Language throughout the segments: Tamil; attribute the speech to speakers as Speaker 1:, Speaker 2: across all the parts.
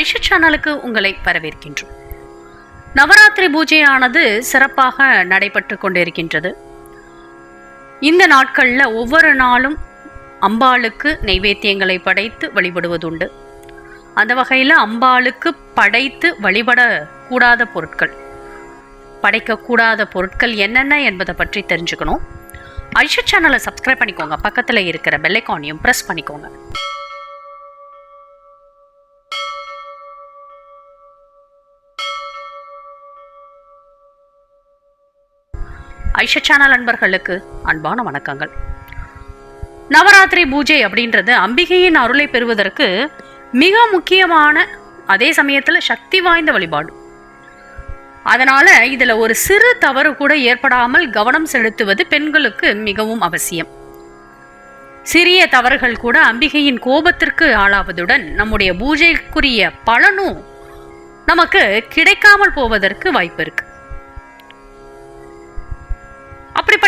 Speaker 1: ஐஷா சேனலுக்கு உங்களை வரவேற்கின்றோம். நவராத்திரி பூஜையானது சிறப்பாக நடைபெற்று கொண்டிருக்கின்றது. இந்த நாட்களில் ஒவ்வொரு நாளும் அம்பாளுக்கு நைவேத்தியங்களை படைத்து வழிபடுவதுண்டு. அந்த வகையில் அம்பாளுக்கு படைத்து வழிபட கூடாத பொருட்கள். படைக்கக்கூடாத பொருட்கள் என்னென்ன என்பதை பற்றி தெரிஞ்சுக்கணும். ஐஷா சேனலை சப்ஸ்கிரைப் பண்ணிக்கோங்க. பக்கத்தில் இருக்கிற பெல்லைக்கானையும் ப்ரெஸ் பண்ணிக்கோங்க. ஐஷா சேனல் அன்பர்களுக்கு அன்பான வணக்கங்கள். நவராத்திரி பூஜை அப்படின்றது அம்பிகையின் அருளை பெறுவதற்கு மிக முக்கியமான அதே சமயத்தில் சக்தி வாய்ந்த வழிபாடு. அதனால இதில் ஒரு சிறு தவறு கூட ஏற்படாமல் கவனம் செலுத்துவது பெண்களுக்கு மிகவும் அவசியம். சிறிய தவறுகள் கூட அம்பிகையின் கோபத்திற்கு ஆளாவதுடன் நம்முடைய பூஜைக்குரிய பலனும் நமக்கு கிடைக்காமல் போவதற்கு வாய்ப்பு இருக்கு.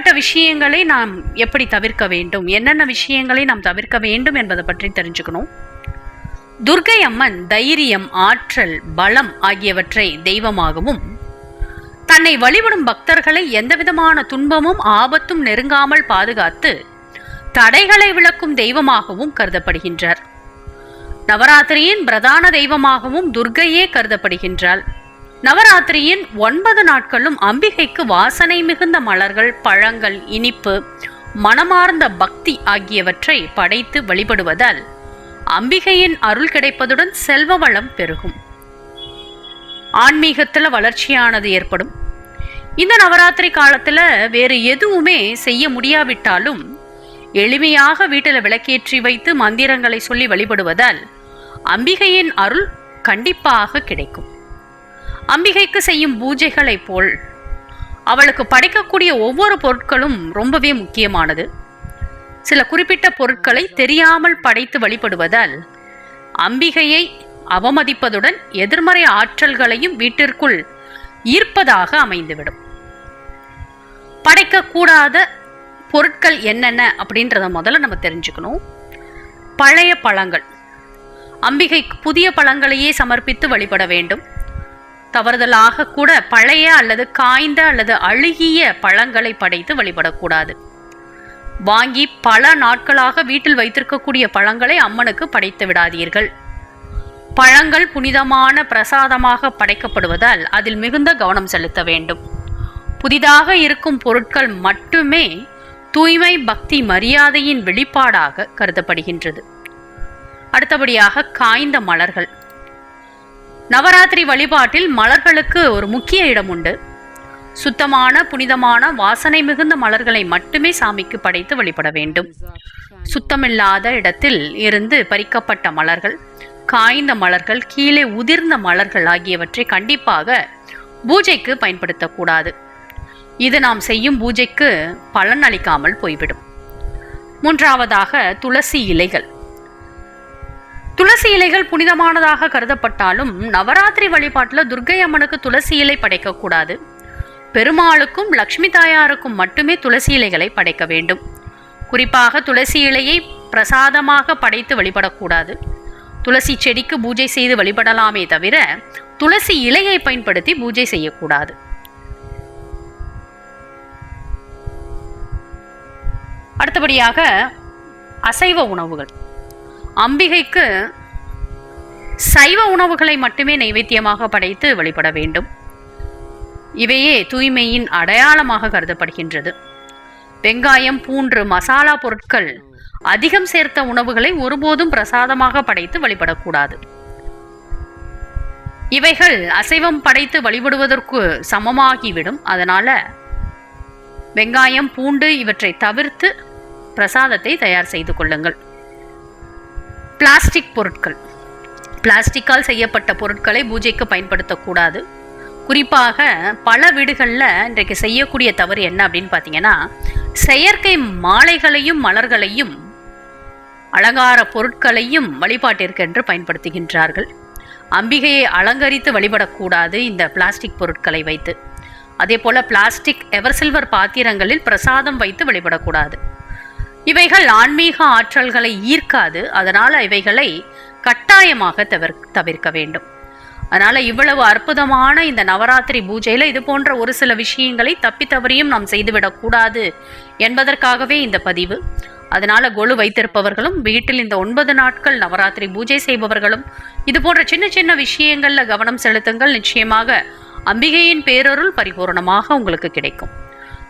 Speaker 1: இப்படிப்பட்ட விஷயங்களை நாம் எப்படி தவிர்க்க வேண்டும்? என்னென்ன விஷயங்களை நாம் தவிர்க்க வேண்டும் என்பதை பற்றி தெரிஞ்சுக்கணும். துர்கை அம்மன் தைரியம் ஆற்றல் பலம் ஆகியவற்றை தெய்வமாகவும் தன்னை வழிபடும் பக்தர்களை எந்தவிதமான துன்பமும் ஆபத்தும் நெருங்காமல் பாதுகாத்து தடைகளை விளக்கும் தெய்வமாகவும் கருதப்படுகின்றார். நவராத்திரியின் பிரதான தெய்வமாகவும் துர்க்கையே கருதப்படுகின்றாள். நவராத்திரியின் ஒன்பது நாட்களும் அம்பிகைக்கு வாசனை மிகுந்த மலர்கள் பழங்கள் இனிப்பு மனமார்ந்த பக்தி ஆகியவற்றை படைத்து வழிபடுவதால் அம்பிகையின் அருள் கிடைப்பதுடன் செல்வ வளம் பெருகும். ஆன்மீகத்தில் வளர்ச்சியானது ஏற்படும். இந்த நவராத்திரி காலத்தில் வேறு எதுவுமே செய்ய முடியாவிட்டாலும் எளிமையாக வீட்டில் விளக்கேற்றி வைத்து மந்திரங்களை சொல்லி வழிபடுவதால் அம்பிகையின் அருள் கண்டிப்பாக கிடைக்கும். அம்பிகைக்கு செய்யும் பூஜைகளைப் போல். அவளுக்கு படைக்கக்கூடிய ஒவ்வொரு பொருட்களும் ரொம்பவே முக்கியமானது. சில குறிப்பிட்ட பொருட்களை தெரியாமல் படைத்து வழிபடுவதால் அம்பிகையை அவமதிப்பதுடன் எதிர்மறை ஆற்றல்களையும் வீட்டிற்குள் ஈர்ப்பதாக அமைந்துவிடும். படைக்கக்கூடாத பொருட்கள் என்னென்ன அப்படின்றத முதல்ல நம்ம தெரிஞ்சுக்கணும். பழைய பழங்கள். அம்பிகைக்கு புதிய பழங்களையே சமர்ப்பித்து வழிபட வேண்டும். தவறுதலாக கூட பழைய அல்லது காய்ந்த அல்லது அழுகிய பழங்களை படைத்து வழிபடக்கூடாது. வாங்கி பல நாட்களாக வீட்டில் வைத்திருக்கக்கூடிய பழங்களை அம்மனுக்கு படைத்து விடாதீர்கள். பழங்கள் புனிதமான பிரசாதமாக படைக்கப்படுவதால் அதில் மிகுந்த கவனம் செலுத்த வேண்டும். புதிதாக இருக்கும் பொருட்கள் மட்டுமே தூய்மை பக்தி மரியாதையின் வெளிப்பாடாக கருதப்படுகின்றது. அடுத்தபடியாக காய்ந்த மலர்கள். நவராத்திரி வழிபாட்டில் மலர்களுக்கு ஒரு முக்கிய இடம் உண்டு. சுத்தமான புனிதமான வாசனை மிகுந்த மலர்களை மட்டுமே சாமிக்கு படைத்து வழிபட வேண்டும். சுத்தமில்லாத இடத்தில் இருந்து பறிக்கப்பட்ட மலர்கள் காய்ந்த மலர்கள் கீழே உதிர்ந்த மலர்கள் ஆகியவற்றை கண்டிப்பாக பூஜைக்கு பயன்படுத்தக்கூடாது. இது நாம் செய்யும் பூஜைக்கு பலன் அளிக்காமல் போய்விடும். மூன்றாவதாக துளசி இலைகள். துளசி இலைகள் புனிதமானதாக கருதப்பட்டாலும் நவராத்திரி வழிபாட்டில் துர்கை அம்மனுக்கு துளசி இலை படைக்கக்கூடாது பெருமாளுக்கும் லக்ஷ்மி தாயாருக்கும் மட்டுமே துளசி இலைகளை படைக்க வேண்டும். குறிப்பாக துளசி இலையை பிரசாதமாக படைத்து வழிபடக்கூடாது துளசி செடிக்கு பூஜை செய்து வழிபடலாமே தவிர துளசி இலையை பயன்படுத்தி பூஜை செய்யக்கூடாது அடுத்தபடியாக அசைவ உணவுகள். அம்பிகைக்கு சைவ உணவுகளை மட்டுமே நைவேத்தியமாக படைத்து வழிபட வேண்டும். இவையே தூய்மையின் அடையாளமாக கருதப்படுகின்றது. வெங்காயம் பூண்டு மசாலா பொருட்கள் அதிகம் சேர்த்த உணவுகளை ஒருபோதும் பிரசாதமாக படைத்து வழிபடக்கூடாது. இவைகள் அசைவம் படைத்து வழிபடுவதற்கு சமமாகிவிடும். அதனால வெங்காயம் பூண்டு இவற்றை தவிர்த்து பிரசாதத்தை தயார் செய்து கொள்ளுங்கள். பிளாஸ்டிக் பொருட்கள். பிளாஸ்டிக்கால் செய்யப்பட்ட பொருட்களை பூஜைக்கு பயன்படுத்தக்கூடாது. குறிப்பாக பல வீடுகளில் இன்றைக்கு செய்யக்கூடிய தவறு என்ன அப்படின்னு பார்த்தீங்கன்னா செயற்கை மாலைகளையும் மலர்களையும் அலங்கார பொருட்களையும் வழிபாட்டிற்கென்று பயன்படுத்துகின்றார்கள். அம்பிகையை அலங்கரித்து வழிபடக்கூடாது இந்த பிளாஸ்டிக் பொருட்களை வைத்து. அதே போல் பிளாஸ்டிக் எவர் சில்வர் பாத்திரங்களில் பிரசாதம் வைத்து வழிபடக்கூடாது. இவைகள் ஆன்மீக ஆற்றல்களை ஈர்க்காது. அதனால் இவைகளை கட்டாயமாக தவிர தவிர்க்க வேண்டும். அதனால் இவ்வளவு அற்புதமான இந்த நவராத்திரி பூஜையில் இது போன்ற ஒரு சில விஷயங்களை தப்பி தவறியும் நாம் செய்துவிடக்கூடாது என்பதற்காகவே இந்த பதிவு. அதனால் கொலு வைத்திருப்பவர்களும் வீட்டில் இந்த ஒன்பது நாட்கள் நவராத்திரி பூஜை செய்பவர்களும் இது போன்ற சின்ன சின்ன விஷயங்களில் கவனம் செலுத்துங்கள். நிச்சயமாக அம்பிகையின் பேரருள் பரிபூரணமாக உங்களுக்கு கிடைக்கும்.